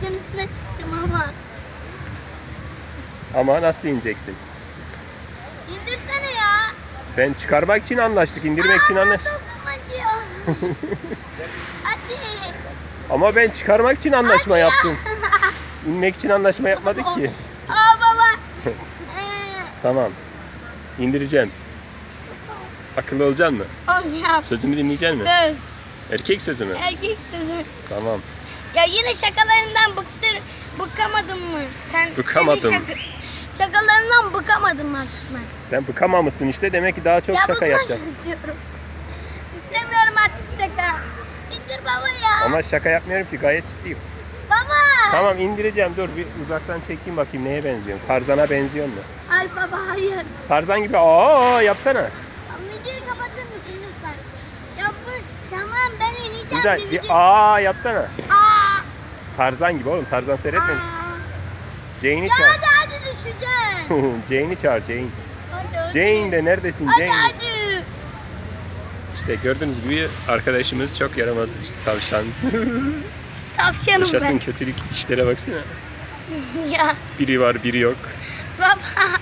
ağacın üstüne çıktım ama. Ama nasıl ineceksin? İndirsene ya. Ben çıkarmak için anlaştık, indirmek için Aa, anlaştık. Dokunma diyor. Hadi. Ama ben çıkarmak için anlaşma Hadi ya. yaptım. İnmek için anlaşma yapmadık ki. Aa baba. Ee, Tamam. İndireceğim. Akıllı olacaksın mı? Olacağım. Sözümü dinleyecek misin? Söz. Erkek sözü mü? Erkek sözü. Tamam. Ya yine şakalarından bıktır, bıkamadın mı? Sen Bıkamadım. şaka- şakalarından bıkamadım artık ben. Sen bıkamamışsın işte demek ki daha çok ya şaka yapacaksın. istiyorum. İstemiyorum artık şaka. İndir baba ya. Ama şaka yapmıyorum ki gayet ciddiyim. Baba. Tamam indireceğim dur bir uzaktan çekeyim bakayım neye benziyorsun. Tarzan'a benziyor mu? Ay baba hayır. Tarzan gibi aa yapsana. Videoyu kapatır mısın lütfen? Ya bu tamam ben ineceğim. Güzel bir bir aa yapsana. Aa. Tarzan gibi oğlum Tarzan seyretmedin. Jane'i çağır. hadi hadi düşeceğim. Jane'i çağır Jane. Hadi hadi. Jane de neredesin Hadi Jane? hadi. İşte gördüğünüz gibi arkadaşımız çok yaramaz işte tavşan. Tavşanım Yaşasın ben. kötülük dişlere baksana. Ya Biri var biri yok. baba.